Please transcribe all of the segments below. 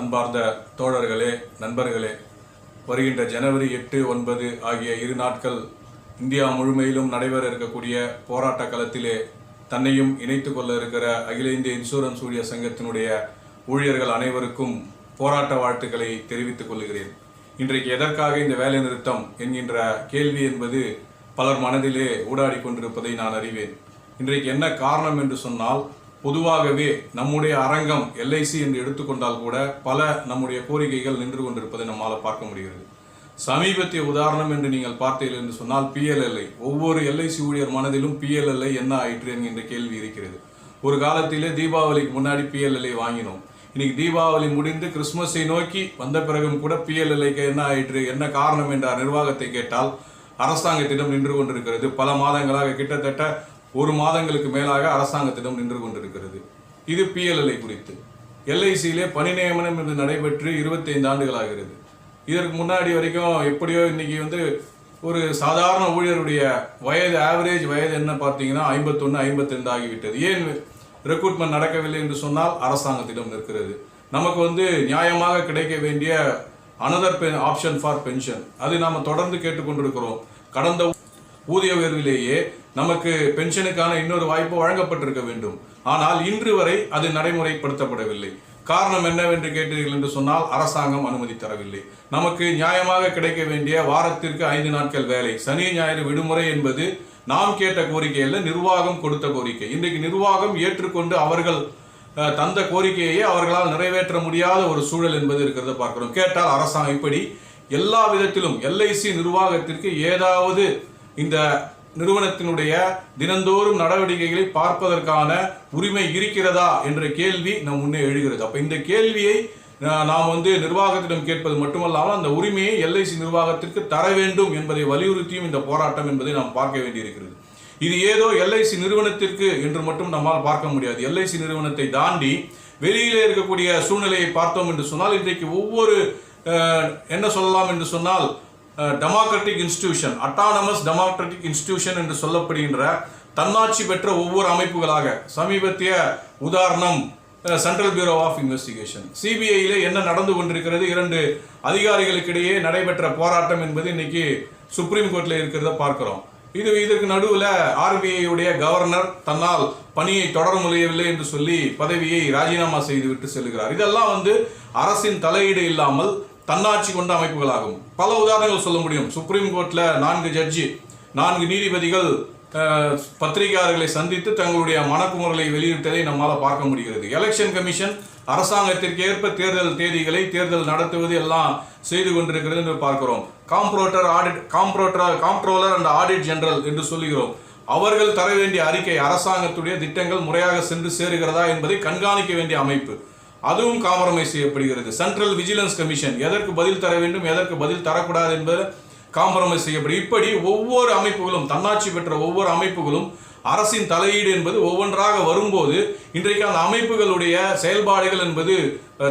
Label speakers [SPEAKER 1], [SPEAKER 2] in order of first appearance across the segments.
[SPEAKER 1] அன்பார்ந்த தோழர்களே நண்பர்களே வருகின்ற ஜனவரி எட்டு ஒன்பது ஆகிய இரு நாட்கள் இந்தியா முழுமையிலும் நடைபெற இருக்கக்கூடிய போராட்ட களத்திலே தன்னையும் இணைத்து கொள்ள இருக்கிற அகில இந்திய இன்சூரன்ஸ் ஊழியர் சங்கத்தினுடைய ஊழியர்கள் அனைவருக்கும் போராட்ட வாழ்த்துக்களை தெரிவித்துக் கொள்கிறேன். இன்றைக்கு எதற்காக இந்த வேலை நிறுத்தம் என்கின்ற கேள்வி என்பது பலர் மனதிலே ஊடாடி கொண்டிருப்பதை நான் அறிவேன். இன்றைக்கு என்ன காரணம் என்று சொன்னால் பொதுவாகவே நம்முடைய அரங்கம் எல்ஐசி என்று எடுத்துக்கொண்டால் கூட பல நம்முடைய கோரிக்கைகள் நின்று கொண்டிருப்பதை நம்மால் பார்க்க முடிகிறது. சமீபத்திய உதாரணம் என்று நீங்கள் பார்த்தீர்கள் என்று சொன்னால் பிஎல்எல்ஐ ஒவ்வொரு எல்ஐசி ஊழியர் மனதிலும் பிஎல்எல்ஐ என்ன ஆயிற்று என்கின்ற கேள்வி இருக்கிறது. ஒரு காலத்திலே தீபாவளிக்கு முன்னாடி பிஎல்எல்ஐ வாங்கினோம். இன்னைக்கு தீபாவளி முடிந்து கிறிஸ்மஸை நோக்கி வந்த பிறகும் கூட பிஎல்எல்ஐக்கு என்ன ஆயிற்று என்ன காரணம் என்ற நிர்வாகத்தை கேட்டால் அரசாங்கத்திடம் நின்று கொண்டிருக்கிறது. பல மாதங்களாக கிட்டத்தட்ட ஒரு மாதங்களுக்கு மேலாக அரசாங்கத்திடம் நின்று கொண்டிருக்கிறது. இது பிஎல்எல்ஐ குறித்து. எல்ஐசியிலே பணி நியமனம் என்று நடைபெற்று இருபத்தைந்து ஆண்டுகள் ஆகிறது இதற்கு முன்னாடி வரைக்கும் எப்படியோ இன்னைக்கு வந்து ஒரு சாதாரண ஊழியருடைய வயது ஆவரேஜ் வயது என்ன பார்த்தீங்கன்னா ஐம்பத்தொன்று ஐம்பத்திரெண்டு ஆகிவிட்டது. ஏன் ரெக்ரூட்மெண்ட் நடக்கவில்லை என்று சொன்னால் அரசாங்கத்திடம் நிற்கிறது. நமக்கு வந்து நியாயமாக கிடைக்க வேண்டிய அனதர் ஆப்ஷன் ஃபார் பென்ஷன் அது நாம் தொடர்ந்து கேட்டுக்கொண்டிருக்கிறோம். கடந்த ஊதிய உயர்விலேயே நமக்கு பென்ஷனுக்கான இன்னொரு வாய்ப்பு வழங்கப்பட்டிருக்க வேண்டும். ஆனால் இன்று வரை அது நடைமுறைப்படுத்தப்படவில்லை. காரணம் என்னவென்று கேட்டீர்கள் என்று சொன்னால் அரசாங்கம் அனுமதி தரவில்லை. நமக்கு நியாயமாக கிடைக்க வேண்டிய வாரத்திற்கு ஐந்து நாட்கள் வேலை. சனி ஞாயிறு விடுமுறை என்பது நாம் கேட்ட கோரிக்கை அல்ல நிர்வாகம் கொடுத்த கோரிக்கை. இன்றைக்கு நிர்வாகம் ஏற்றுக்கொண்டு அவர்கள் தந்த கோரிக்கையை அவர்களால் நிறைவேற்ற முடியாத ஒரு சூழல் என்பது இருக்கிறத பார்க்கிறோம். கேட்டால் அரசாங்கம் இப்படி எல்லா விதத்திலும் எல்ஐசி நிர்வாகத்திற்கு ஏதாவது இந்த நிறுவனத்தினுடைய தினந்தோறும் நடவடிக்கைகளை பார்ப்பதற்கான உரிமை இருக்கிறதா என்ற கேள்வி நம் முன்னே எழுகிறது. அப்போ இந்த கேள்வியை நாம் வந்து நிர்வாகத்திடம் கேட்பது மட்டுமல்லாமல் அந்த உரிமையை எல்ஐசி நிர்வாகத்திற்கு தர வேண்டும் என்பதை வலியுறுத்தியும் இந்த போராட்டம் என்பதை நாம் பார்க்க வேண்டியிருக்கிறது. இது ஏதோ எல்ஐசி நிறுவனத்திற்கு என்று மட்டும் நம்மால் பார்க்க முடியாது. எல்ஐசி நிறுவனத்தை தாண்டி வெளியிலே இருக்கக்கூடிய சூழ்நிலையை பார்த்தோம் என்று சொன்னால் இன்றைக்கு ஒவ்வொரு என்ன சொல்லலாம் என்று சொன்னால் democratic institution autonomous democratic institution என்று சொல்லப்படுகின்ற தன்னாட்சி பெற்ற ஒவ்வொரு அமைப்புகளாக சமீபத்திய உதாரணம் சென்ட்ரல் பியூரோ ஆஃப் இன்வெஸ்டிகேஷன் சிபிஐயில் என்ன நடந்து கொண்டிருக்கிறது? இரண்டு அதிகாரிகளுக்கிடையே நடைபெற்ற போராட்டம் என்பது இன்னைக்கு சுப்ரீம் கோர்ட்டில் இருக்கிறத பார்க்கிறோம். இது இதற்கு நடுவில் ஆர்பிஐயுடைய கவர்னர் தன்னால் பணியை தொடர முடியவில்லை என்று சொல்லி பதவியை ராஜினாமா செய்துவிட்டு செல்கிறார். இதெல்லாம் வந்து அரசின் தலையீடு இல்லாமல் தன்னாட்சி கொண்ட அமைப்புகளாகும். பல உதாரணங்கள் சொல்ல முடியும். சுப்ரீம் கோர்ட்டில் நான்கு ஜட்ஜி நான்கு நீதிபதிகள் பத்திரிகையாளர்களை சந்தித்து தங்களுடைய மனக்குமுறலை வெளியிட்டதை நம்மால் பார்க்க முடிகிறது. எலெக்ஷன் கமிஷன் அரசாங்கத்திற்கு ஏற்ப தேர்தல் தேதிகளை தேர்தல் நடத்துவது எல்லாம் செய்து கொண்டிருக்கிறது என்று பார்க்கிறோம். Comptroller audit comptroller comptroller and audit general என்று சொல்லுகிறோம். அவர்கள் தர வேண்டிய அறிக்கை அரசாங்கத்துடைய திட்டங்கள் முறையாக சென்று சேருகிறதா என்பதை கண்காணிக்க வேண்டிய அமைப்பு. அதுவும் காம்ப்ரமைஸ் செய்யப்படுகிறது. சென்ட்ரல் விஜிலன்ஸ் கமிஷன் எதற்கு பதில் தர வேண்டும் எதற்கு பதில் தரக்கூடாது என்பது காம்ப்ரமைஸ் செய்யப்படும். இப்படி ஒவ்வொரு அமைப்புகளும் தன்னாட்சி பெற்ற ஒவ்வொரு அமைப்புகளும் அரசின் தலையீடு என்பது ஒவ்வொன்றாக வரும்போது இன்றைக்கு அந்த அமைப்புகளுடைய செயல்பாடுகள் என்பது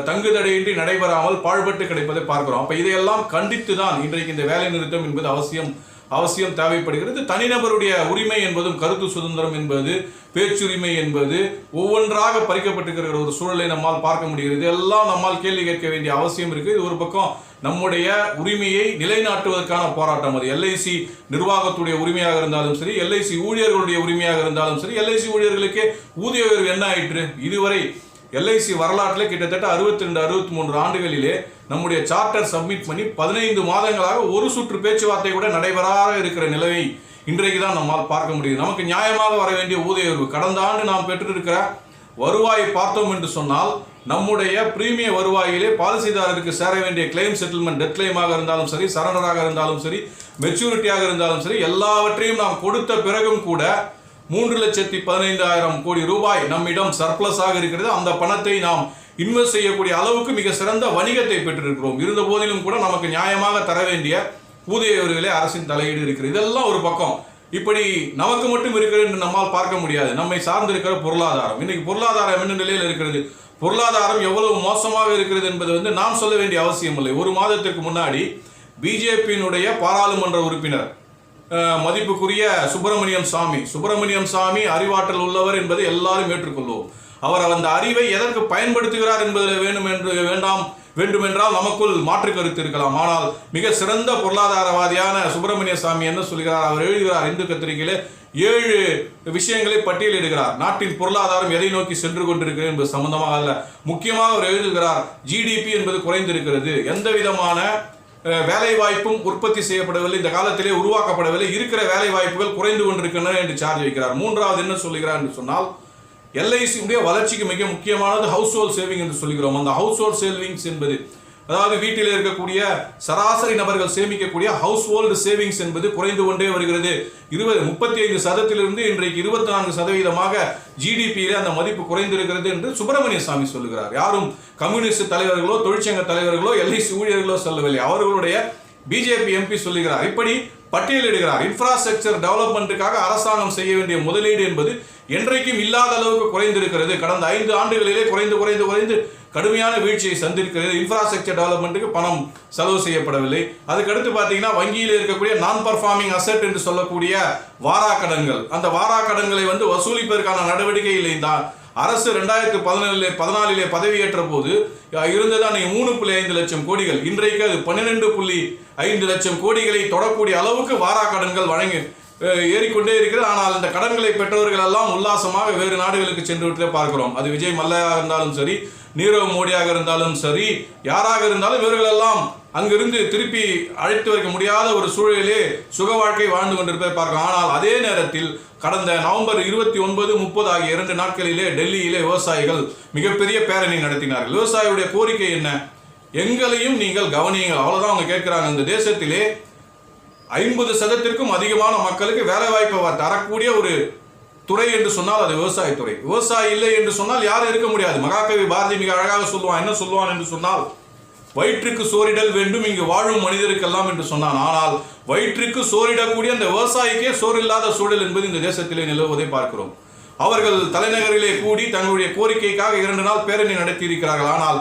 [SPEAKER 1] தங்குதடையின்றி நடைபெறாமல் பாழ்பட்டு கிடைப்பதை பார்க்கிறோம். அப்போ இதையெல்லாம் கண்டித்து தான் இன்றைக்கு இந்த வேலை நிறுத்தம் என்பது அவசியம் அவசியம் தேவைப்படுகிறது. தனிநபருடைய உரிமை என்பதும் கருத்து சுதந்திரம் என்பது பேச்சுரிமை என்பது ஒவ்வொன்றாக பறிக்கப்பட்டிருக்கிற ஒரு சூழலை நம்மால் பார்க்க முடிகிறது. எல்லாம் நம்மால் கேள்வி கேட்க வேண்டிய அவசியம் இருக்கு இது ஒரு பக்கம் நம்முடைய உரிமையை நிலைநாட்டுவதற்கான போராட்டம் அது. எல்ஐசி நிர்வாகத்துடைய உரிமையாக இருந்தாலும் சரி எல்ஐசி ஊழியர்களுடைய உரிமையாக இருந்தாலும் சரி எல்ஐசி ஊழியர்களுக்கு ஊதிய உயர்வு என்ன ஆயிற்று? இதுவரை எல்ஐசி வரலாற்றில் கிட்டத்தட்ட அறுபத்தி ரெண்டு அறுபத்தி மூன்று ஆண்டுகளிலே நம்முடைய சார்ட்டர் சப்மிட் பண்ணி பதினைந்து மாதங்களாக ஒரு சுற்று பேச்சுவார்த்தை கூட நடைபெறாத இருக்கிற நிலையை இன்றைக்கு தான் நம்மால் பார்க்க முடியுது. நமக்கு நியாயமாக வர வேண்டிய ஊதிய உயர்வு கடந்த ஆண்டு நாம் பெற்றிருக்கிற வருவாயை பார்த்தோம் என்று சொன்னால் நம்முடைய பிரீமிய வருவாயிலே பாலிசிதாரருக்கு சேர வேண்டிய கிளைம் செட்டில்மெண்ட் டெத் கிளைமாக இருந்தாலும் சரி சரண்டராக இருந்தாலும் சரி மெச்சூரிட்டியாக இருந்தாலும் சரி எல்லாவற்றையும் நாம் கொடுத்த பிறகும் கூட மூன்று லட்சத்தி பதினைந்தாயிரம் கோடி ரூபாய் நம்மிடம் சர்ப்ளஸாக இருக்கிறது. அந்த பணத்தை நாம் இன்வெஸ்ட் செய்யக்கூடிய அளவுக்கு மிக சிறந்த வணிகத்தை பெற்றிருக்கிறோம். இருந்த போதிலும் கூட நமக்கு நியாயமாக தர வேண்டிய ஊதிய உயர்வுகளை அரசின் தலையீடு இருக்கிறது. இதெல்லாம் ஒரு பக்கம். இப்படி நமக்கு மட்டும் இருக்கிறது என்று நம்மால் பார்க்க முடியாது. நம்மை சார்ந்திருக்கிற பொருளாதாரம். இன்னைக்கு பொருளாதாரம் என்ன நிலையில் இருக்கிறது? பொருளாதாரம் எவ்வளவு மோசமாக இருக்கிறது என்பது வந்து நாம் சொல்ல வேண்டிய அவசியம் இல்லை ஒரு மாதத்திற்கு முன்னாடி பிஜேபியினுடைய பாராளுமன்ற உறுப்பினர் மதிப்புக்குரிய சுப்பிரமணியம் சாமி. சுப்பிரமணியம் சாமி அறிவாற்றல் உள்ளவர் என்பதை எல்லாரும் ஏற்றுக்கொள்வோம். அவர் அந்த அறிவை எதற்கு பயன்படுத்துகிறார் என்பதில் வேண்டும் என்று வேண்டாம் வேண்டுமென்றால் நமக்குள் மாற்று கருத்து இருக்கலாம். ஆனால் மிக சிறந்த பொருளாதாரவாதியான சுப்பிரமணிய சாமி என்ன சொல்கிறார்? அவர் எழுதுகிறார் இந்து கத்திரிகையிலே ஏழு விஷயங்களை பட்டியலிடுகிறார் நாட்டின் பொருளாதாரம் எதை நோக்கி சென்று கொண்டிருக்கிறது என்பது சம்பந்தமாக அல்ல. முக்கியமாக அவர் எழுதுகிறார் ஜிடிபி என்பது குறைந்திருக்கிறது. எந்த விதமான வேலைவாய்ப்பும் வேலை வாய்ப்பும் உற்பத்தி செய்யப்படவில்லை இந்த காலத்திலே உருவாக்கப்படவில்லை இருக்கிற வேலை வாய்ப்புகள் குறைந்து கொண்டிருக்கின்றன என்று சார்ஜ் வைக்கிறார். மூன்றாவது என்ன சொல்லுகிறார் என்று சொன்னால் எல்ஐசியுடைய வளர்ச்சிக்கு மிக முக்கியமானது ஹவுஸ் ஹோல்ட் சேவிங் என்று சொல்கிறோம் அந்த ஹவுஸ் ஹோல்ட் சேவிங்ஸ் என்பது அதாவது வீட்டில் இருக்கக்கூடிய சராசரி நபர்கள் சேமிக்கக்கூடிய ஹவுஸ் ஹோல்டு சேவிங்ஸ் என்பது குறைந்து கொண்டே வருகிறது. இருபது முப்பத்தி ஐந்து சதத்திலிருந்து இன்றைக்கு இருபத்தி நான்கு சதவீதமாக ஜிடிபியிலே அந்த மதிப்பு குறைந்திருக்கிறது என்று சுப்பிரமணிய சாமி சொல்லுகிறார். யாரும் கம்யூனிஸ்ட் தலைவர்களோ தொழிற்சங்க தலைவர்களோ எல்ஐசி ஊழியர்களோ சொல்லவில்லை. அவர்களுடைய பிஜேபி எம்பி சொல்லுகிறார். இப்படி பட்டியலிடுகிறார் இன்ஃப்ராஸ்ட்ரக்சர் டெவலப்மெண்ட்டுக்காக அரசாங்கம் செய்ய வேண்டிய முதலீடு என்பது என்றைக்கும் இல்லாத அளவுக்கு குறைந்திருக்கிறது. கடந்த ஐந்து ஆண்டுகளிலே குறைந்து குறைந்து குறைந்து கடுமையான வீழ்ச்சியை சந்திருக்கிறது. இன்ஃப்ராஸ்ட்ரக்சர் டெவலப்மெண்ட்டுக்கு பணம் செலவு செய்யப்படவில்லை. அதுக்கடுத்து பார்த்தீங்கன்னா வங்கியில் இருக்கக்கூடிய நான் பர்ஃபார்மிங் அசெட் என்று சொல்லக்கூடிய வாராக்கடன்கள். அந்த வாராக்கடன்களை வந்து வசூலிப்பதற்கான நடவடிக்கை இல்லை தான் அரசு ரெண்டாயிரத்து பதினேழு பதினாலிலே பதவியேற்ற போது இருந்தது அன்னைக்கு மூணு புள்ளி ஐந்து லட்சம் கோடிகள். இன்றைக்கு அது பன்னிரெண்டு புள்ளி ஐந்து லட்சம் கோடிகளை தொடக்கூடிய அளவுக்கு வாராக்கடன்கள் வழங்கி ஏறிக்கொண்டே இருக்கிறது. ஆனால் இந்த கடன்களை பெற்றவர்கள் எல்லாம் உல்லாசமாக வேறு நாடுகளுக்கு சென்று விட்டு பார்க்கிறோம். அது விஜய் மல்லையாக இருந்தாலும் சரி நீரவ் மோடியாக இருந்தாலும் சரி யாராக இருந்தாலும் இவர்களெல்லாம் அங்கிருந்து திருப்பி அழைத்து வைக்க முடியாத ஒரு சூழலிலே சுக வாழ்க்கை வாழ்ந்து கொண்டிருப்பதை பார்க்கலாம் ஆனால் அதே நேரத்தில் கடந்த நவம்பர் இருபத்தி ஒன்பது முப்பது ஆகிய இரண்டு நாட்களிலே டெல்லியிலே விவசாயிகள் மிகப்பெரிய பேரணி நடத்தினார்கள். விவசாயியுடைய கோரிக்கை என்ன? எங்களையும் நீங்கள் கவனியுங்கள். அவ்வளோதான் அவங்க கேட்குறாங்க. இந்த தேசத்திலே ஐம்பது சதத்திற்கும் அதிகமான மக்களுக்கு வேலை வாய்ப்பை தரக்கூடிய ஒரு துறை என்று சொன்னால் அது விவசாயத்துறை விவசாயி இல்லை என்று சொன்னால் யாரும் இருக்க முடியாது. மகாகவி பாரதி மிக அழகாக சொல்லுவான் என்ன சொல்லுவான்? என்று சொன்னால் வயிற்றுக்கு சோறிடல் வேண்டும் இங்கு வாழும் மனிதருக்கெல்லாம் என்று சொன்னான். ஆனால் வயிற்றுக்கு சோறிடக்கூடிய அந்த விவசாயிக்கே சோறில்லாத சூழல் என்பது இந்த தேசத்திலே நிலவுவதை பார்க்கிறோம். அவர்கள் தலைநகரிலே கூடி தங்களுடைய கோரிக்கைக்காக இரண்டு நாள் பேரணி நடத்தியிருக்கிறார்கள். ஆனால்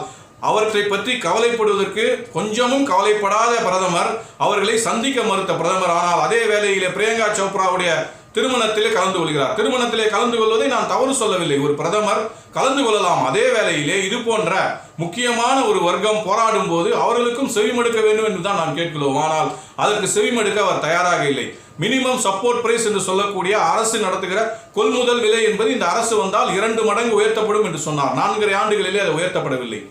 [SPEAKER 1] அவற்றை பற்றி கவலைப்படுவதற்கு கொஞ்சமும் கவலைப்படாத பிரதமர் அவர்களை சந்திக்க மறுத்த பிரதமர். ஆனால் அதே வேளையிலே பிரியங்கா சோப்ராவுடைய திருமணத்திலே கலந்து கொள்கிறார். திருமணத்திலே கலந்து கொள்வதை நான் தவறு சொல்லவில்லை. ஒரு பிரதமர் கலந்து கொள்ளலாம். அதே வேளையிலே இது போன்ற முக்கியமான ஒரு வர்க்கம் போராடும் போது அவர்களுக்கும் செவிமடுக்க வேண்டும் என்று தான் நான் கேட்கிறோம். ஆனால் அதற்கு செவிமடுக்க அவர் தயாராக இல்லை. மினிமம் சப்போர்ட் பிரைஸ் என்று சொல்லக்கூடிய அரசு நடத்துகிற கொள்முதல் விலை என்பது இந்த அரசு வந்தால் இரண்டு மடங்கு உயர்த்தப்படும் என்று சொன்னார். நான்கரை ஆண்டுகளிலே அது உயர்த்தப்படவில்லை.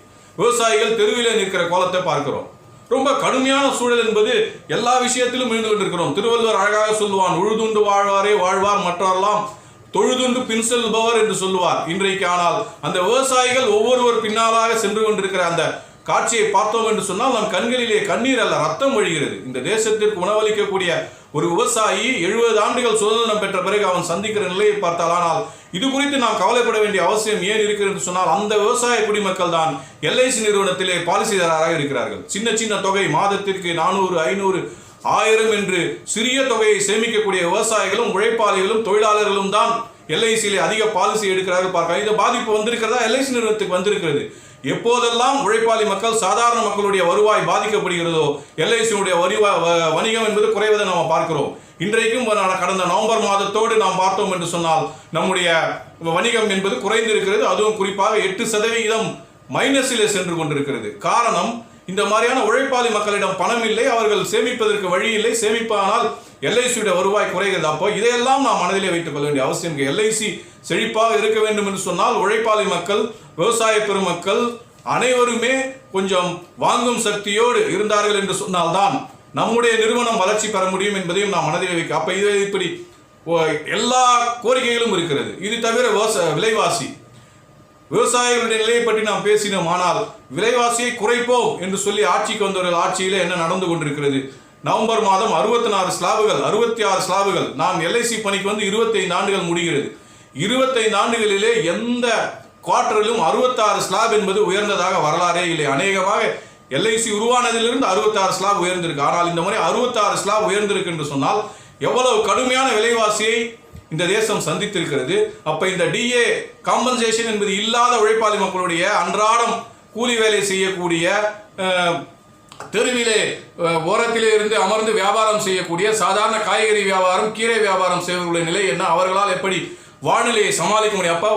[SPEAKER 1] விவசாயிகள் தெருவிலே நிற்கிற கோலத்தை பார்க்கிறோம். ரொம்ப கடுமையான சூழல் என்பது எல்லா விஷயத்திலும் இருந்து கொண்டிருக்கிறோம். திருவள்ளுவர் அழகாக சொல்லுவான் உழுதுண்டு வாழ்வாரே வாழ்வார் மற்றவரெல்லாம் தொழுதுண்டு பின் செல்பவர் என்று சொல்லுவார். இன்றைக்கு ஆனால் அந்த விவசாயிகள் ஒவ்வொருவர் பின்னாலாக சென்று கொண்டிருக்கிற அந்த காட்சியை பார்த்தோம் என்று சொன்னால் நம் கண்களிலே கண்ணீர் அல்ல ரத்தம் வழிகிறது இந்த தேசத்திற்கு உணவளிக்கக்கூடிய ஒரு விவசாயி எழுபது ஆண்டுகள் சுதந்திரம் பெற்ற பிறகு அவன் சந்திக்கிற நிலையை பார்த்தால் ஆனால் இது குறித்து நாம் கவலைப்பட வேண்டிய அவசியம் ஏன் இருக்கிறது? என்று சொன்னால் அந்த விவசாய குடிமக்கள் தான் எல்ஐசி நிறுவனத்திலே பாலிசிதாரராக இருக்கிறார்கள். சின்ன சின்ன தொகை மாதத்திற்கு நானூறு ஐநூறு ஆயிரம் என்று சிறிய தொகையை சேமிக்கக்கூடிய விவசாயிகளும் உழைப்பாளிகளும் தொழிலாளர்களும் தான் எல்ஐசியிலே அதிக பாலிசி எடுக்கிறார்கள். பார்க்கலாம் இந்த பாதிப்பு வந்திருக்கிறதா? எல்ஐசி நிறுவனத்துக்கு வந்திருக்கிறது. எப்போதெல்லாம் உழைப்பாளி மக்கள் சாதாரண மக்களுடைய வருவாய் பாதிக்கப்படுகிறதோ எல்ஐசியுடைய வருவாய் வ- வணிகம் என்பது குறைவதை நாம் பார்க்கிறோம். இன்றைக்கும் கடந்த நவம்பர் மாதத்தோடு நாம் பார்த்தோம் என்று சொன்னால் நம்முடைய வணிகம் என்பது குறைந்திருக்கிறது. அதுவும் குறிப்பாக எட்டு சதவிகிதம் மைனஸிலே சென்று கொண்டிருக்கிறது. காரணம் இந்த மாதிரியான உழைப்பாளி மக்களிடம் பணம் இல்லை அவர்கள் சேமிப்பதற்கு வழி இல்லை சேமிப்பானால் எல்ஐசியுடைய வருவாய் குறைகிறது. அப்போ இதையெல்லாம் நாம் மனதிலே வைத்துக் கொள்ள வேண்டிய அவசியம் எல்ஐசி செழிப்பாக இருக்க வேண்டும் என்று சொன்னால் உழைப்பாளி மக்கள் விவசாய பெருமக்கள் அனைவருமே கொஞ்சம் வாங்கும் சக்தியோடு இருந்தார்கள் என்று சொன்னால்தான் நம்முடைய நிறுவனம் வளர்ச்சி பெற முடியும் என்பதையும் நாம் மனதில் வைக்க அப்போ இது இப்படி ஓ, எல்லா கோரிக்கைகளும் இருக்கிறது. இது தவிர விவசாய விலைவாசி. விவசாயிகளுடைய நிலையை பற்றி நாம் பேசினோம் ஆனால் விலைவாசியை குறைப்போம் என்று சொல்லி ஆட்சிக்கு வந்தவர்கள் ஆட்சியில் என்ன நடந்து கொண்டிருக்கிறது? நவம்பர் மாதம் அறுபத்தி நாலு ஸ்லாபுகள் அறுபத்தி ஆறு ஸ்லாபுகள். நாம் எல்ஐசி பணிக்கு வந்து 25 ஆண்டுகள் முடிகிறது. 25 ஆண்டுகளிலே எந்த குவார்டரிலும் அறுபத்தாறு ஸ்லாப் என்பது உயர்ந்ததாக வரலாறே இல்லை. அநேகமாக எல்ஐசி உருவானதிலிருந்து அறுபத்தாறு ஸ்லாப் உயர்ந்திருக்கு. ஆனால் இந்த முறை அறுபத்தாறு ஸ்லாப் உயர்ந்திருக்கு என்று சொன்னால் எவ்வளவு கடுமையான விலைவாசியை இந்த தேசம் சந்தித்திருக்கிறது. அப்ப இந்த டிஏ காம்பன்சேஷன் என்பது இல்லாத உழைப்பாளி மக்களுடைய அன்றாடம் கூலி வேலை செய்யக்கூடிய தெருவிலே ஓரத்திலே இருந்து அமர்ந்து வியாபாரம் செய்யக்கூடிய சாதாரண காய்கறி வியாபாரம் கீரை வியாபாரம் செய்வர்களுடைய நிலை என்ன? அவர்களால் எப்படி வானிலையை சமாளிக்க முடியும்? அப்போ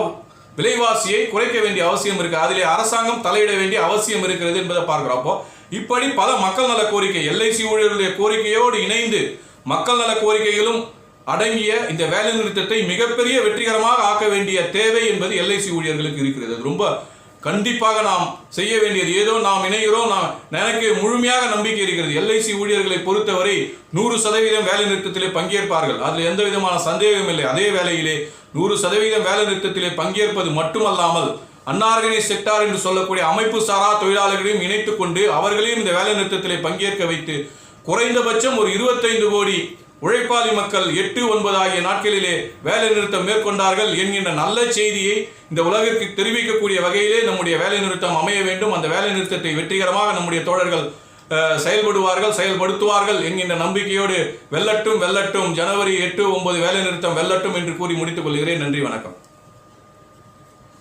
[SPEAKER 1] விலைவாசியை குறைக்க வேண்டிய அவசியம் இருக்கு. அதிலே அரசாங்கம் தலையிட வேண்டிய அவசியம் இருக்கிறது என்பதை பார்க்கிறோம். அப்போ இப்படி பல மக்கள் நல கோரிக்கை எல்ஐசி ஊழியர்களுடைய கோரிக்கையோடு இணைந்து மக்கள் நல கோரிக்கைகளும் அடங்கிய இந்த வேலை நிறுத்தத்தை மிகப்பெரிய வெற்றிகரமாக ஆக்க வேண்டிய தேவை என்பது எல்ஐசி ஊழியர்களுக்கு இருக்கிறது. அது ரொம்ப கண்டிப்பாக நாம் செய்ய வேண்டியது. ஏதோ நாம் இணைகிறோம் நாம் எனக்கு முழுமையாக நம்பிக்கை இருக்கிறது. எல்ஐசி ஊழியர்களை பொறுத்தவரை நூறு சதவீதம் வேலை நிறுத்தத்திலே பங்கேற்பார்கள். அதில் எந்த விதமான சந்தேகம் இல்லை. அதே வேலையிலே நூறு சதவீதம் வேலை நிறுத்தத்திலே பங்கேற்பது மட்டுமல்லாமல் அன்னார்கனைஸ் செக்டார் என்று சொல்லக்கூடிய அமைப்பு சாரா தொழிலாளர்களையும் இணைத்துக் கொண்டு அவர்களையும் இந்த வேலை நிறுத்தத்திலே பங்கேற்க வைத்து குறைந்தபட்சம் ஒரு இருபத்தைந்து கோடி உழைப்பாளி மக்கள் எட்டு ஒன்பது ஆகிய நாட்களிலே வேலை நிறுத்தம் மேற்கொண்டார்கள் என்கின்ற நல்ல செய்தியை இந்த உலகிற்கு தெரிவிக்கக்கூடிய வகையிலே நம்முடைய வேலை நிறுத்தம் அமைய வேண்டும். அந்த வேலை நிறுத்தத்தை வெற்றிகரமாக நம்முடைய தோழர்கள் செயல்படுவார்கள் செயல்படுத்துவார்கள் என்கின்ற நம்பிக்கையோடு வெல்லட்டும் வெல்லட்டும். ஜனவரி எட்டு ஒன்பது வேலை நிறுத்தம் வெல்லட்டும் என்று கூறி முடித்துக் கொள்கிறேன். நன்றி வணக்கம்.